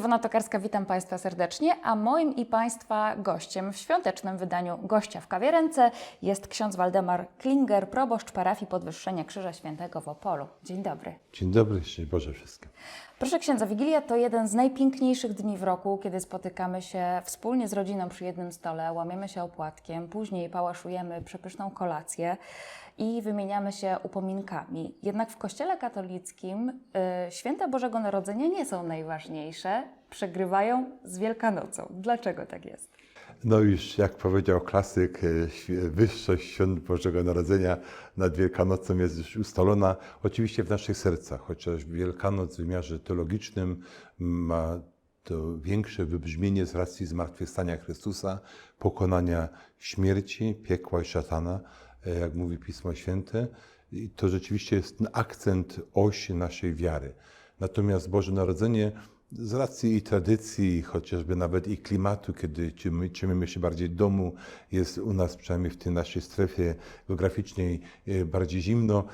Iwona Tokarska, witam Państwa serdecznie, a moim i Państwa gościem w świątecznym wydaniu Gościa w kawiarence jest ksiądz Waldemar Klinger, proboszcz parafii Podwyższenia Krzyża Świętego w Opolu. Dzień dobry. Dzień dobry, szczęść Boże wszystkim. Proszę księdza, Wigilia to jeden z najpiękniejszych dni w roku, kiedy spotykamy się wspólnie z rodziną przy jednym stole, łamiemy się opłatkiem, później pałaszujemy przepyszną kolację i wymieniamy się upominkami. Jednak w Kościele katolickim y, święta Bożego Narodzenia nie są najważniejsze, przegrywają z Wielkanocą. Dlaczego tak jest? No już jak powiedział klasyk, świ- wyższość świąt Bożego Narodzenia nad Wielkanocą jest już ustalona oczywiście w naszych sercach, chociaż Wielkanoc w wymiarze teologicznym ma to większe wybrzmienie z racji zmartwychwstania Chrystusa, pokonania śmierci, piekła i szatana, jak mówi Pismo Święte. To rzeczywiście jest akcent, oś naszej wiary. Natomiast Boże Narodzenie z racji i tradycji, chociażby nawet i klimatu, kiedy cieszymy się bardziej domu, jest u nas przynajmniej w tej naszej strefie geograficznej e, bardziej zimno.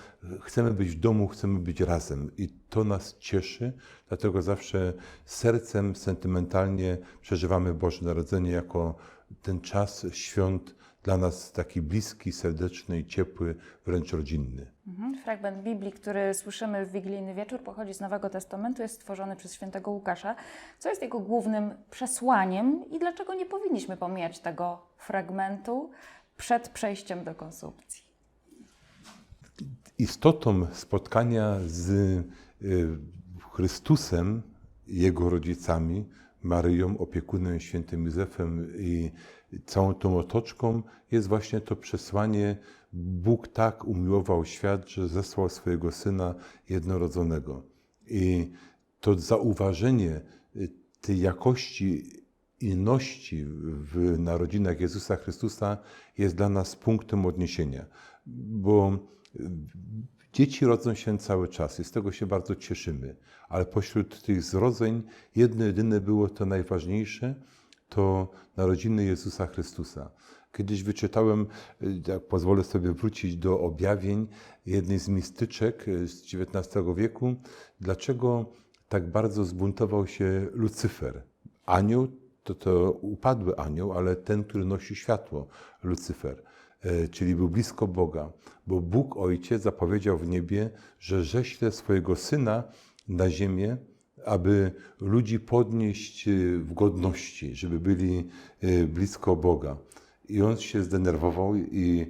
Chcemy być w domu, chcemy być razem i to nas cieszy, dlatego zawsze sercem sentymentalnie przeżywamy Boże Narodzenie jako ten czas świąt dla nas taki bliski, serdeczny i ciepły, wręcz rodzinny. Mhm. Fragment Biblii, który słyszymy w wigilijny wieczór, pochodzi z Nowego Testamentu, jest stworzony przez świętego Łukasza. Co jest jego głównym przesłaniem i dlaczego nie powinniśmy pomijać tego fragmentu przed przejściem do konsumpcji? istotą spotkania z y, Chrystusem, Jego rodzicami, Maryją, opiekunem świętym Józefem i całą tą otoczką jest właśnie to przesłanie Bóg tak umiłował świat, że zesłał swojego Syna jednorodzonego. I to zauważenie y, tej jakości inności w narodzinach Jezusa Chrystusa jest dla nas punktem odniesienia, bo Dzieci rodzą się cały czas i z tego się bardzo cieszymy, ale pośród tych zrodzeń jedno jedyne było to najważniejsze, to narodziny Jezusa Chrystusa. Kiedyś wyczytałem, jak pozwolę sobie wrócić do objawień jednej z mistyczek z XIX wieku, dlaczego tak bardzo zbuntował się Lucyfer. Anioł to to upadły anioł, ale ten, który nosi światło, Lucyfer e, czyli był blisko Boga, bo Bóg Ojciec zapowiedział w niebie, że ześle swojego Syna na ziemię, aby ludzi podnieść e, w godności, żeby byli e, blisko Boga. I on się zdenerwował i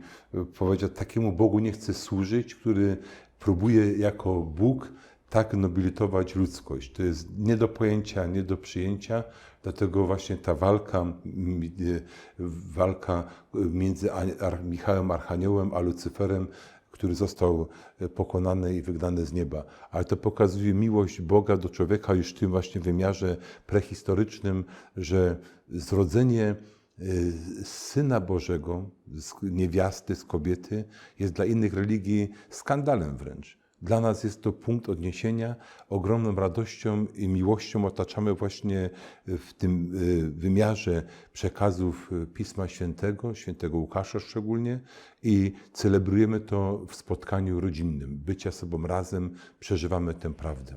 powiedział, takiemu Bogu nie chcę służyć, który próbuje jako Bóg tak nobilitować ludzkość. To jest nie do pojęcia, nie do przyjęcia, dlatego właśnie ta walka, y, walka między Michałem Archaniołem a Lucyferem, który został pokonany i wygnany z nieba. Ale to pokazuje miłość Boga do człowieka już w tym właśnie wymiarze prehistorycznym, że zrodzenie y, Syna Bożego, z niewiasty, z kobiety, jest dla innych religii skandalem wręcz. Dla nas jest to punkt odniesienia. Ogromną radością i miłością otaczamy właśnie w tym y, wymiarze przekazów y, Pisma Świętego, świętego Łukasza szczególnie, i celebrujemy to w spotkaniu rodzinnym. Bycia sobą razem, przeżywamy tę prawdę.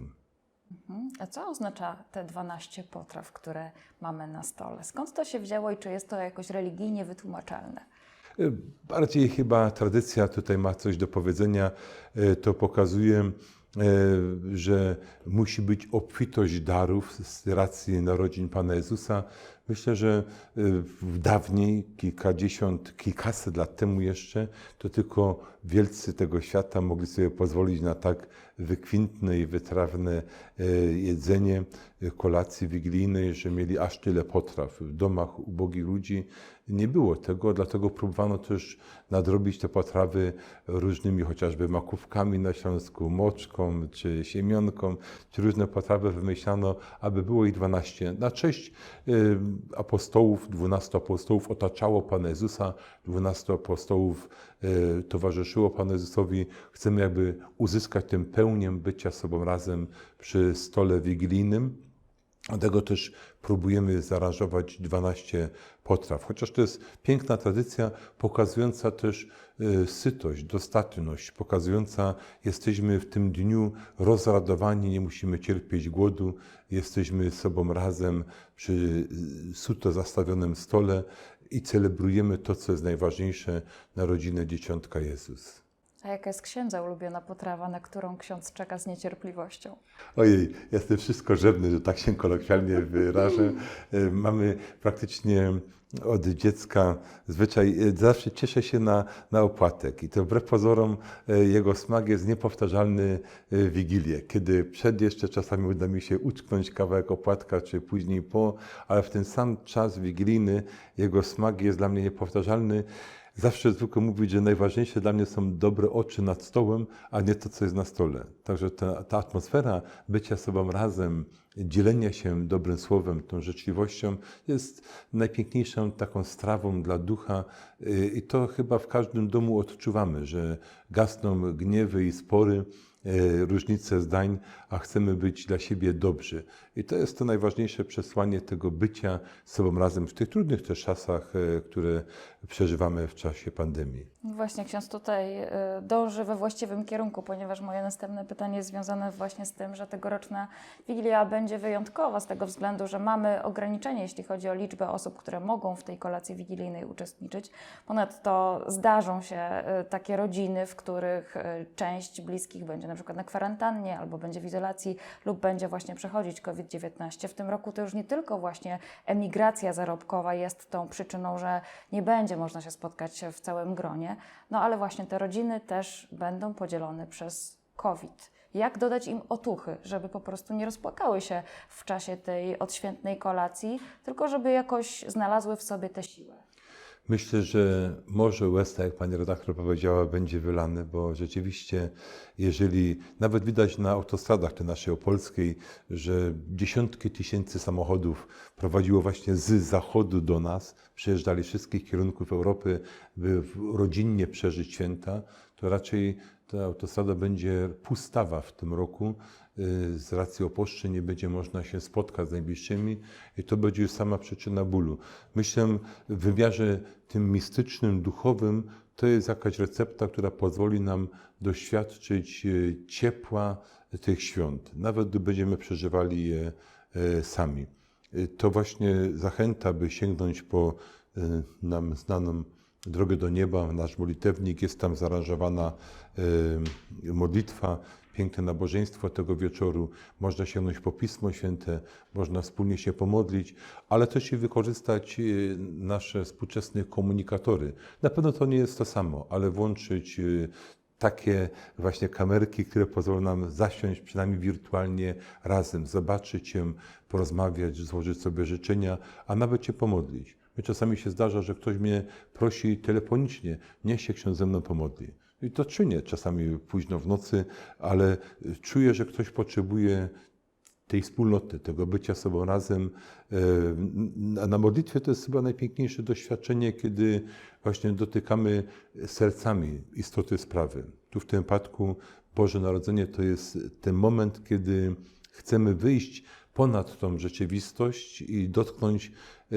Mhm. A co oznacza te 12 potraw, które mamy na stole? Skąd to się wzięło i czy jest to jakoś religijnie wytłumaczalne? Y, Bardziej chyba tradycja tutaj ma coś do powiedzenia. Y, To pokazuje, y, że musi być obfitość darów z racji narodzin Pana Jezusa. Myślę, że dawniej, kilkadziesiąt, kilkaset lat temu jeszcze, to tylko wielcy tego świata mogli sobie pozwolić na tak wykwintne i wytrawne jedzenie kolacji wigilijnej, że mieli aż tyle potraw. W domach ubogich ludzi nie było tego, dlatego próbowano też nadrobić te potrawy różnymi chociażby makówkami na Śląsku, moczką, czy siemionką, czy różne potrawy wymyślano, aby było ich 12. Na cześć y, apostołów, 12 apostołów otaczało Pana Jezusa, 12 apostołów y, towarzyszyło Panu Jezusowi. Chcemy jakby uzyskać tę pełnię bycia sobą razem przy stole wigilijnym. Dlatego też próbujemy zaaranżować 12 potraw. Chociaż to jest piękna tradycja, pokazująca też e, sytość, dostatność, pokazująca, jesteśmy w tym dniu rozradowani, nie musimy cierpieć głodu, jesteśmy z sobą razem przy e, suto zastawionym stole i celebrujemy to, co jest najważniejsze, narodzinę Dzieciątka Jezus. A jaka jest księdza ulubiona potrawa, na którą ksiądz czeka z niecierpliwością? Ojej, jestem wszystko żebny, że tak się kolokwialnie wyrażę. E, Mamy praktycznie od dziecka zwyczaj, e, zawsze cieszę się na, na opłatek i to wbrew pozorom e, jego smak jest niepowtarzalny w Wigilię, kiedy przed jeszcze czasami uda mi się utknąć kawałek opłatka, czy później po, ale w ten sam czas wigilijny jego smak jest dla mnie niepowtarzalny. Zawsze zwykle mówić, że najważniejsze dla mnie są dobre oczy nad stołem, a nie to, co jest na stole. Także ta, ta atmosfera bycia sobą razem, dzielenia się dobrym słowem, tą życzliwością jest najpiękniejszą taką strawą dla ducha y, i to chyba w każdym domu odczuwamy, że gasną gniewy i spory, różnice zdań, a chcemy być dla siebie dobrzy. I to jest to najważniejsze przesłanie tego bycia z sobą razem w tych trudnych też czasach, y, które przeżywamy w czasie pandemii. Właśnie ksiądz tutaj y, dąży we właściwym kierunku, ponieważ moje następne pytanie jest związane właśnie z tym, że tegoroczna Wigilia będzie wyjątkowa z tego względu, że mamy ograniczenie, jeśli chodzi o liczbę osób, które mogą w tej kolacji wigilijnej uczestniczyć. Ponadto zdarzą się takie rodziny, w których część bliskich będzie na przykład na kwarantannie albo będzie w izolacji lub będzie właśnie przechodzić COVID-19. W tym roku to już nie tylko właśnie emigracja zarobkowa jest tą przyczyną, że nie będzie można się spotkać w całym gronie, no ale właśnie te rodziny też będą podzielone przez COVID. Jak dodać im otuchy, żeby po prostu nie rozpłakały się w czasie tej odświętnej kolacji, tylko żeby jakoś znalazły w sobie tę siłę? Myślę, że morze łez, tak jak pani redaktor powiedziała, będzie wylane, bo rzeczywiście, jeżeli nawet widać na autostradach tej naszej opolskiej, że dziesiątki tysięcy samochodów prowadziło właśnie z zachodu do nas, przyjeżdżali z wszystkich kierunków Europy, by rodzinnie przeżyć święta, to raczej ta autostrada będzie pustawa w tym roku. Y, Z racji oposzczy nie będzie można się spotkać z najbliższymi i to będzie już sama przyczyna bólu. Myślę, w wymiarze tym mistycznym, duchowym, to jest jakaś recepta, która pozwoli nam doświadczyć y, ciepła tych świąt, nawet gdy będziemy przeżywali je y, sami. To właśnie zachęta, by sięgnąć po nam znaną drogę do nieba, nasz modlitewnik, jest tam zaaranżowana modlitwa, piękne nabożeństwo tego wieczoru. Można sięgnąć po Pismo Święte, można wspólnie się pomodlić, ale też i wykorzystać y, nasze współczesne komunikatory. Na pewno to nie jest to samo, ale włączyć y, takie właśnie kamerki, które pozwolą nam zasiąść przynajmniej wirtualnie razem, zobaczyć się, porozmawiać, złożyć sobie życzenia, a nawet się pomodlić. Czasami się zdarza, że ktoś mnie prosi telefonicznie, niech się ksiądz ze mną pomodli. I to czynię czasami późno w nocy, ale czuję, że ktoś potrzebuje tej wspólnoty, tego bycia sobą razem. E, Na modlitwie to jest chyba najpiękniejsze doświadczenie, kiedy właśnie dotykamy sercami istoty sprawy. Tu w tym wypadku Boże Narodzenie to jest ten moment, kiedy chcemy wyjść ponad tą rzeczywistość i dotknąć e,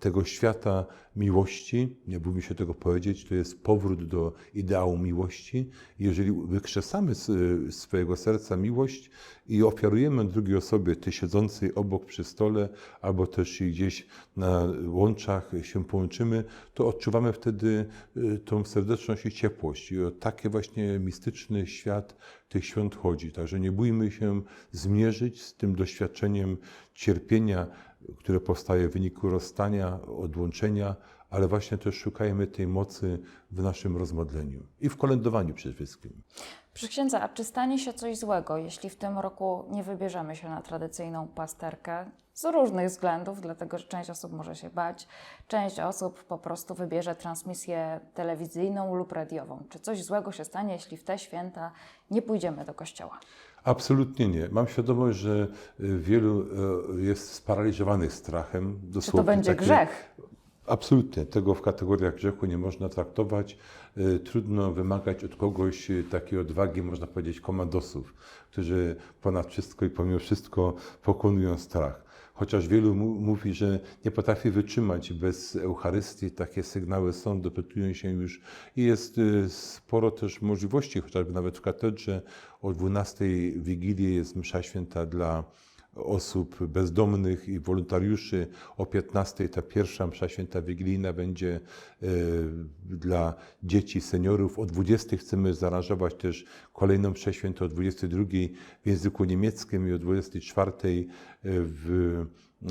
tego świata miłości, nie bójmy się tego powiedzieć, to jest powrót do ideału miłości. Jeżeli wykrzesamy z swojego serca miłość i ofiarujemy drugiej osobie, tej siedzącej obok przy stole, albo też gdzieś na łączach się połączymy, to odczuwamy wtedy y, tą serdeczność i ciepłość. I o taki właśnie mistyczny świat tych świąt chodzi. Także nie bójmy się zmierzyć z tym doświadczeniem cierpienia, które powstaje w wyniku rozstania, odłączenia, ale właśnie też szukajmy tej mocy w naszym rozmodleniu i w kolędowaniu przede wszystkim. Proszę księdza, a czy stanie się coś złego, jeśli w tym roku nie wybierzemy się na tradycyjną pasterkę? Z różnych względów, dlatego że część osób może się bać, część osób po prostu wybierze transmisję telewizyjną lub radiową. Czy coś złego się stanie, jeśli w te święta nie pójdziemy do kościoła? Absolutnie nie. Mam świadomość, że y, wielu y, jest sparaliżowanych strachem. Czy to dosłownie będzie takie- grzech? Absolutnie. Tego w kategoriach grzechu nie można traktować. Y, Trudno wymagać od kogoś y, takiej odwagi, można powiedzieć, komandosów, którzy ponad wszystko i pomimo wszystko pokonują strach. Chociaż wielu mówi, że nie potrafi wytrzymać bez Eucharystii, takie sygnały są, dopytują się już i jest y, sporo też możliwości, chociażby nawet w katedrze o 12 Wigilii jest msza święta dla osób bezdomnych i wolontariuszy. O 15 ta pierwsza msza święta wigilijna będzie e, dla dzieci, seniorów. O 20 chcemy zaaranżować też kolejną mszę świętą o 22 w języku niemieckim i o 24 w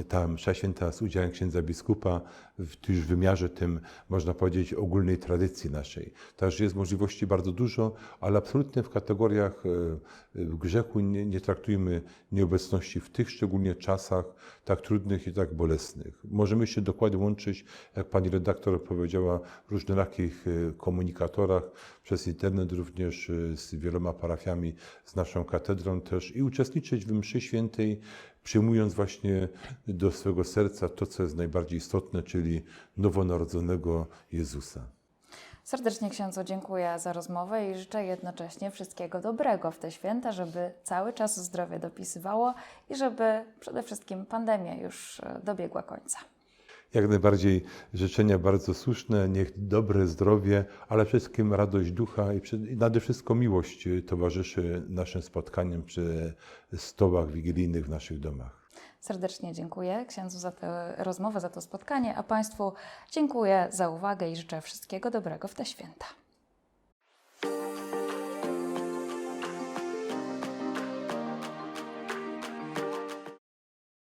ta msza święta z udziałem księdza biskupa w już wymiarze tym, można powiedzieć, ogólnej tradycji naszej. Także jest możliwości bardzo dużo, ale absolutnie w kategoriach e, e, grzechu nie, nie traktujmy nieobecności w tych szczególnie czasach tak trudnych i tak bolesnych. Możemy się dokładnie łączyć, jak pani redaktor powiedziała, w różnorakich e, komunikatorach, przez internet również z wieloma parafiami, z naszą katedrą też i uczestniczyć w mszy świętej, przyjmując właśnie do swego serca to, co jest najbardziej istotne, czyli nowonarodzonego Jezusa. Serdecznie księdzu dziękuję za rozmowę i życzę jednocześnie wszystkiego dobrego w te święta, żeby cały czas zdrowie dopisywało i żeby przede wszystkim pandemia już e, dobiegła końca. Jak najbardziej życzenia bardzo słuszne, niech dobre zdrowie, ale przede wszystkim radość ducha i, przed, i nade wszystko miłość towarzyszy naszym spotkaniom przy stołach wigilijnych w naszych domach. Serdecznie dziękuję księdzu za tę rozmowę, za to spotkanie, a Państwu dziękuję za uwagę i życzę wszystkiego dobrego w te święta.